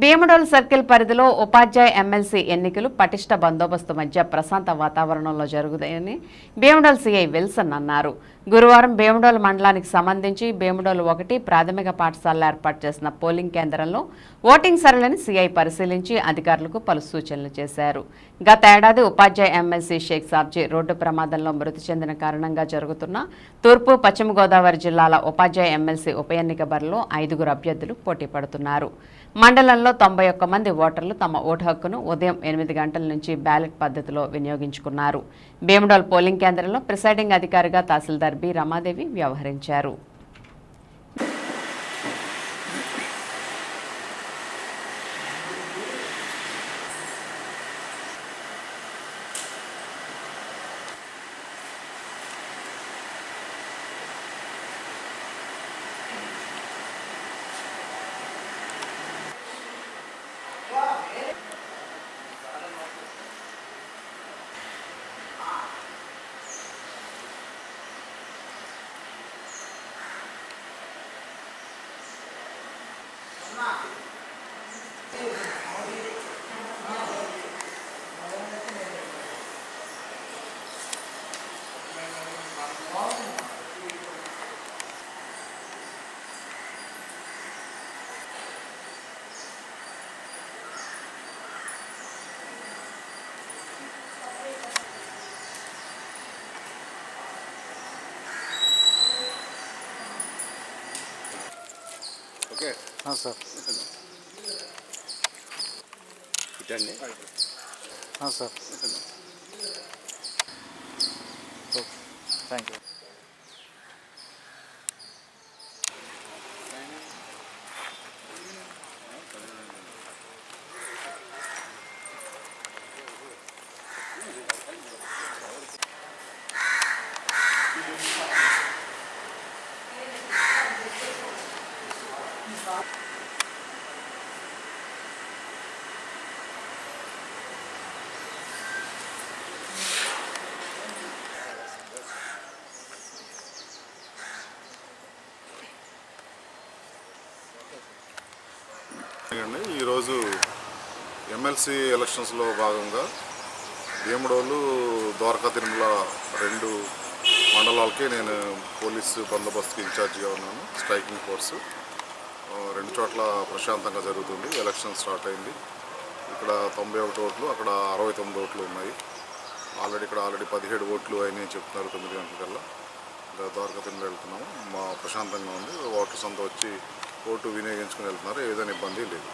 Bhimadole circle పరిధిలో ఉపాధ్యాయ MLC ఎన్నికలు పటిష్ట బందోబస్తు మధ్య ప్రశాంత వాతావరణంలో జరుగుతాయని భీమడోల్ సీఐ విల్సన్ అన్నారు. గురువారం భీమడోల్ మండలానికి సంబంధించి భీమడోల్ ఒకటి ప్రాథమిక పాఠశాలలో ఏర్పాటు చేసిన పోలింగ్ కేంద్రంలో ఓటింగ్ సరళిని సీఐ పరిశీలించి అధికారులకు పలు సూచనలు చేశారు. గత ఏడాది ఉపాధ్యాయ ఎమ్మెల్సీ షేక్ సాబ్జీ రోడ్డు ప్రమాదంలో మృతి చెందిన కారణంగా జరుగుతున్న తూర్పు పశ్చిమ గోదావరి జిల్లాల ఉపాధ్యాయ ఎమ్మెల్సీ ఉప ఎన్నిక బరిలో ఐదుగురు అభ్యర్థులు పోటీ పడుతున్నారు. మండలంలో తొంభై ఒక్క మంది ఓటర్లు తమ ఓటు హక్కును ఉదయం ఎనిమిది గంటల నుంచి బ్యాలెట్ పద్ధతిలో వినియోగించుకున్నారు. భీమడోల్ పోలింగ్ కేంద్రంలో ప్రిసైడింగ్ అధికారిగా తహసీల్దార్ బి రమాదేవి వ్యవహరించారు. มาก ఓకే. సార్. ఇటండి. సార్. థ్యాంక్ యూ ఈరోజు ఎమ్మెల్సీ ఎలక్షన్స్లో భాగంగా భీమడోలు ద్వారకా తిరుమల రెండు మండలాలకి నేను పోలీసు బందోబస్తుకి ఇన్ఛార్జిగా ఉన్నాను స్ట్రైకింగ్ ఫోర్సు. రెండు చోట్ల ప్రశాంతంగా జరుగుతుంది. ఎలక్షన్ స్టార్ట్ అయింది. ఇక్కడ తొంభై ఒకటి ఓట్లు అక్కడ అరవై తొమ్మిది ఓట్లు ఉన్నాయి. ఆల్రెడీ ఇక్కడ ఆల్రెడీ పదిహేడు ఓట్లు అయినాయి చెప్తున్నారు తొమ్మిది గంటలకల్లా. ఇంకా ద్వారకా తిరుమల వెళ్తున్నాము. మా ప్రశాంతంగా ఉంది. ఓటర్స్ అంతా వచ్చి ఓటు వినియోగించుకుని వెళ్తున్నారు. ఏదైనా ఇబ్బంది లేదు.